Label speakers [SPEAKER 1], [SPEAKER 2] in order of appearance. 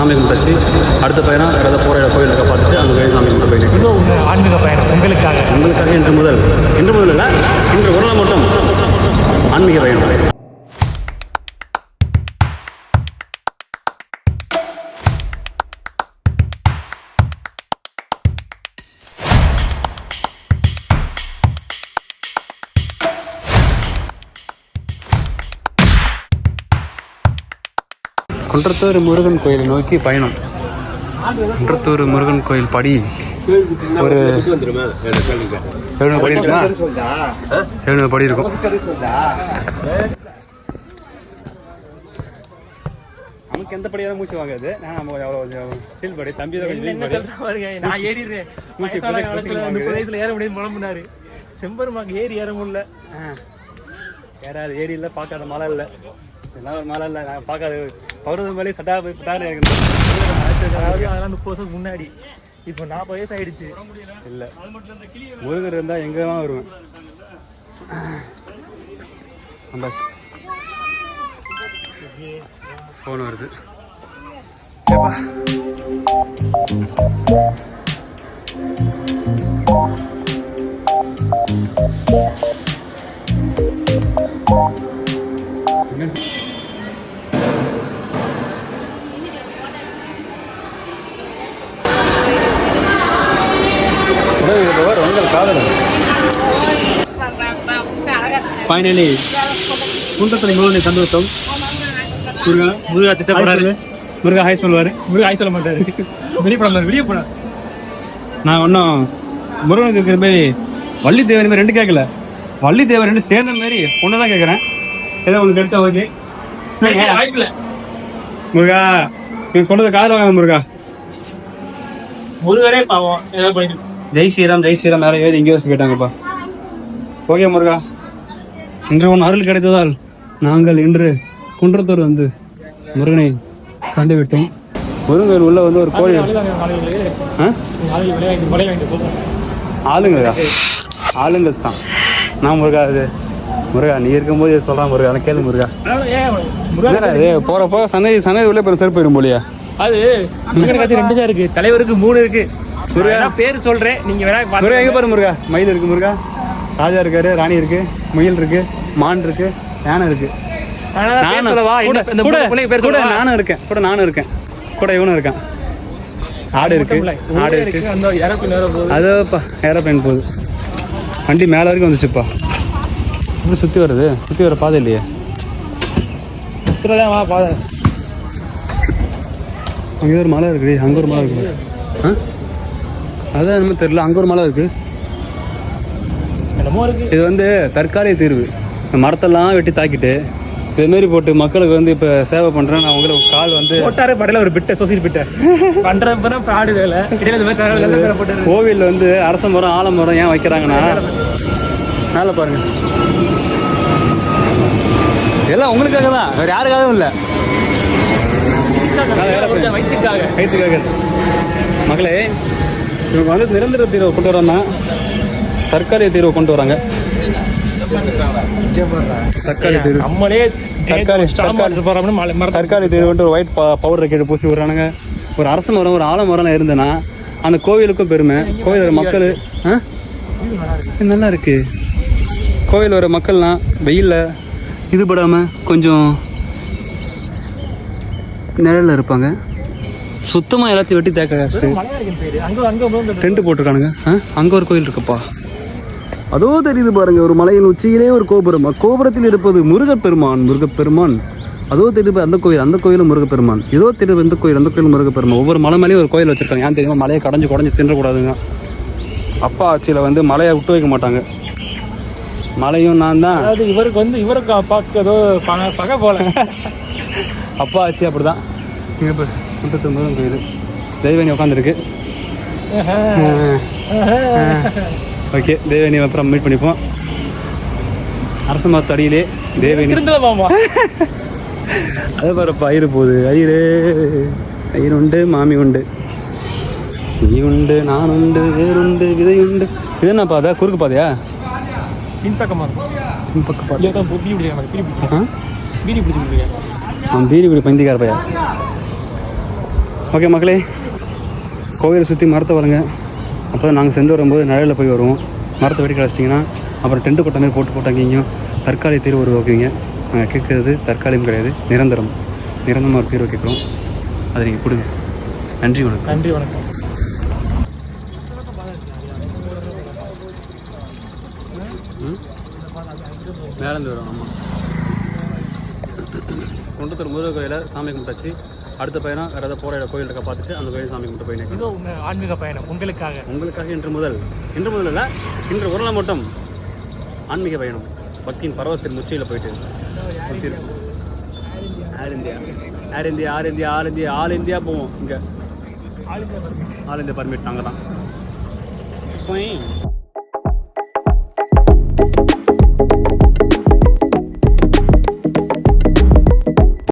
[SPEAKER 1] சாமி கும்பிட்டாச்சு. அடுத்த பயணம் ஏதாவது போகிற கோயிலுக்கு பார்த்துட்டு அந்த கோயில் சாமி கும்பிட்டு போயிட்டு.
[SPEAKER 2] இன்னும் ஒன்று ஆன்மீக பயணம் உங்களுக்காக.
[SPEAKER 1] உங்களுக்காக இன்று முதல். இன்று முதல் இல்லை இன்று ஒரு நாள் மட்டும் ஆன்மீக பயணம். குன்றத்தூர் முருகன் கோயிலை நோக்கி பயணம். குன்றத்தூர் முருகன் கோயில் படி ஒரு எழுநூறு படி இருக்குமா? எழுநூறு படி இருக்கும். நமக்கு எந்த படியாலும் மூச்சு வாங்காது. நான் நம்ம அவ்வளோ சில் படி தம்பி தான் கொஞ்சம்
[SPEAKER 2] நான் ஏறிடுறேன்.
[SPEAKER 1] மூச்சு
[SPEAKER 2] முப்பது வயசுல ஏற முடியும் புலம்புனாரு செம்பருமாக்கு ஏறி ஏற முடியல.
[SPEAKER 1] ஏறாது ஏரி இல்லை பார்க்காத மலை இல்லை. இதெல்லாம் ஒரு மலை இல்லை நான் பார்க்காத பௌர்ணமி மேலே சட்டா போய் சட்டான
[SPEAKER 2] அதாவது அதெல்லாம் முப்பது வருஷத்துக்கு முன்னாடி. இப்போ நாற்பது வயசு ஆயிடுச்சு.
[SPEAKER 1] இல்லை. முருகர் இருந்தால் எங்கே தான் வருவேன் வந்தாச்சு ஃபோன் வருது. உங்கள் காதலர். ஃபைனலி குண்டத்தில் முருகனை தந்துவிட்டோம். முருகா
[SPEAKER 2] முருகா திட்ட போறாரு.
[SPEAKER 1] முருகா ஹாய் சொல்லுவார்.
[SPEAKER 2] முருகா ஆய் சொல்ல மாட்டாரு. வெளியே போனாரு வெளியே போனார்
[SPEAKER 1] நான் ஒன்றும் முருகனுக்கு இருக்கிற மாதிரி வள்ளி தேவன் மாதிரி ரெண்டு கேட்கல. வள்ளி தேவன் ரெண்டு சேர்ந்த மாதிரி ஒன்று தான் கேட்குறேன். ஏதோ ஒன்று கிடைச்சா ஓகே. முருகா நீ சொல்றது காதல் வாங்க முருகா.
[SPEAKER 2] முருகரே பாவம். ஏதாவது பண்ணிட்டு
[SPEAKER 1] ஜெய் ஸ்ரீராம் ஜெய் ஸ்ரீராம். யாரும் எழுதி இங்கே வச்சு கேட்டாங்கப்பா. ஓகே முருகா. இன்று உன் அருள் கிடைத்ததால் நாங்கள் இன்று குன்றத்தூர் வந்து முருகனை கண்டுவிட்டோம். முருகன் உள்ள வந்து ஒரு கோழி
[SPEAKER 2] ஆளுங்களா நாளைக்கு
[SPEAKER 1] ஆளுங்க தான். நான் முருகா இது முருகா நீ இருக்கும்போது சொல்கிறான் முருகா. நான் கேளு முருகா.
[SPEAKER 2] ஏன் முருகா
[SPEAKER 1] என்னடா இது? போற போற சந்தை சந்தை போய் செருப்பு போயிடும் போலியா.
[SPEAKER 2] அது கட்சி ரெண்டு தான் இருக்கு. தலைவருக்கு மூணு இருக்கு. முருகா பேர் சொல்றேன். நீங்க வேணா
[SPEAKER 1] முருகா எங்க பாரு முருகா? மயில் இருக்கு முருகா. ராஜா இருக்காரு ராணி இருக்கு முயல் இருக்கு மான் இருக்கு யானை இருக்கு. நானும் இருக்கேன் கூட நானும் இருக்கேன். கூட இவனும் இருக்கான். ஆடு இருக்கு ஆடு இருக்கு. அதோப்பா ஏரோப்ளைன் போகுது. வண்டி மேலே வரைக்கும் வந்துச்சுப்பா. இப்படி சுற்றி வருது? சுற்றி வர பாதை இல்லையே.
[SPEAKER 2] சுற்றுலா வா பாத.
[SPEAKER 1] அங்கே ஒரு மலை இருக்குது அங்கே ஒரு மலை இருக்குது ஆ? அதான் என்னமோ தெரியல. அங்கே ஒரு மலை இருக்குது
[SPEAKER 2] என்னமோ
[SPEAKER 1] இது வந்து தற்காலிக தீர்வு. இந்த மரத்தெல்லாம் வெட்டி தாக்கிட்டு இதுமாரி போட்டு மக்களுக்கு வந்து இப்போ சேவை பண்ணுறேன் நான் உங்களுக்கு கால் வந்து
[SPEAKER 2] போட்டாரு படையில ஒரு பிட்ட சொசைட்டி பிட்ட. பண்றப்ப ஃப்ராடு வேலை.
[SPEAKER 1] கோவிலில் வந்து அரச மரம் ஆலமரம் ஏன் வைக்கிறாங்கன்னா மேலே பாருங்க. எல்லாம் உங்களுக்காக தான். வேறு யாருக்காகவும் இல்லை.
[SPEAKER 2] வயிற்றுக்காக
[SPEAKER 1] கைத்துக்காக மகளே இவங்க வந்து நிரந்தர தீர்வை கொண்டு வரோம்னா தற்காலிக தீர்வை கொண்டு வராங்க. தற்காலிக தீர்வு.
[SPEAKER 2] நம்மளே
[SPEAKER 1] தற்காலி- தற்காலிக தீர்வு வந்துட்டு ஒரு ஒயிட் பவுடர் கீழே பூசி விடுறானுங்க. ஒரு அரச மரம் ஒரு ஆலமரம் இருந்ததுன்னா அந்த கோவிலுக்கும் பெருமை. கோவில் வர மக்கள் ஆ? நல்லா இருக்கு. கோவில் வர மக்கள்லாம் வெயில்ல இது படாம கொஞ்சம் நிழல்ல இருப்பாங்க. சுத்தமா எல்லாத்தையும் வெட்டி தேக்க டென்ட் போட்டிருக்கானுங்க. அங்க ஒரு கோயில் இருக்குப்பா. அதோ தெரியுது பாருங்க ஒரு மலையின் உச்சியிலே ஒரு கோபுரம். கோபுரத்தில் இருப்பது முருகப்பெருமான் முருகப்பெருமான். அதோ தெரியுது அந்த கோயில் அந்த கோயிலும் முருகப்பெருமான். இதோ தெரியுது இந்த கோயில் அந்த கோயில் முருகப்பெருமான். ஒவ்வொரு மலை மேலேயும் ஒரு கோயில் வச்சிருக்காங்க. ஏன் தெரியுமா? மலையை கடைஞ்சு குடஞ்சு தின்றக்கூடாதுங்க. அப்பா ஆட்சியில் வந்து மலையை விட்டு வைக்க மாட்டாங்க. மலையும் நான் தான்.
[SPEAKER 2] அதாவது இவருக்கு வந்து இவருக்கு பார்க்க ஏதோ பகை போல.
[SPEAKER 1] அப்பா ஆச்சு அப்படிதான். இங்கே இப்போ முப்பத்தி முருகன் கோயில் தெய்வனி உட்காந்துருக்கு ஓகே தேவனி அப்புறம் மீட் பண்ணிப்போம். அரச மரத்து அடியிலே தேவனி அதே பாருப்பா ஐயரு போகுது. ஐயரு ஐயர் உண்டு மாமி உண்டு. நீ உண்டு நான் உண்டு வேறுண்டு விதை உண்டு. இது என்னப்பா அதா குறுக்கு பாதையா?
[SPEAKER 2] பின்பக்கமா இருக்கும்.
[SPEAKER 1] பின்பக்க பாதை.
[SPEAKER 2] பீடி பிடிக்காம பீடி பிடிக்கும்.
[SPEAKER 1] ஆ
[SPEAKER 2] பீடி
[SPEAKER 1] ஓகே மக்களே கோவிலை சுற்றி மரத்தை வளங்க அப்போ நாங்கள் சென்று வரும்போது நிழலில் போய் வருவோம். மரத்தை வெடி கழிச்சிட்டிங்கன்னா அப்புறம் டென்ட்டு கொட்ட மாதிரி போட்டு போட்டாங்க இங்கேயும் தற்காலிக தீர்வு உருவாக்குவீங்க. நாங்கள் கேட்குறது தற்காலிகம் கிடையாது நிரந்தரம். நிரந்தரமாக ஒரு தீர்வு கேட்குறோம். அதை நீங்கள் கொடுங்க. நன்றி வணக்கம்.
[SPEAKER 2] நன்றி வணக்கம்.
[SPEAKER 1] மேலேருந்து வரும் ஆமாம் குண்டத்தூர் முருகர் கோயிலில் சாமி கும்பிட்டாச்சு. அடுத்த பயணம் வேறு ஏதாவது போகிற கோயில் இருக்க பார்த்துட்டு அந்த கோயில் சாமி மட்டும் போய்
[SPEAKER 2] நிற்கும் ஆன்மீக பயணம் உங்களுக்காக.
[SPEAKER 1] உங்களுக்காக இன்று முதல் இன்று முதல் இல்லை இன்று ஒரு மட்டும் ஆன்மீக பயணம். பக்தியின் பரவசத்தின் முச்சையில் போயிட்டு. Air India? Air India. R India. All India all India போவோம் இங்கே. ஆல் இந்தியா பர்மிட் நாங்கள் தான். போய்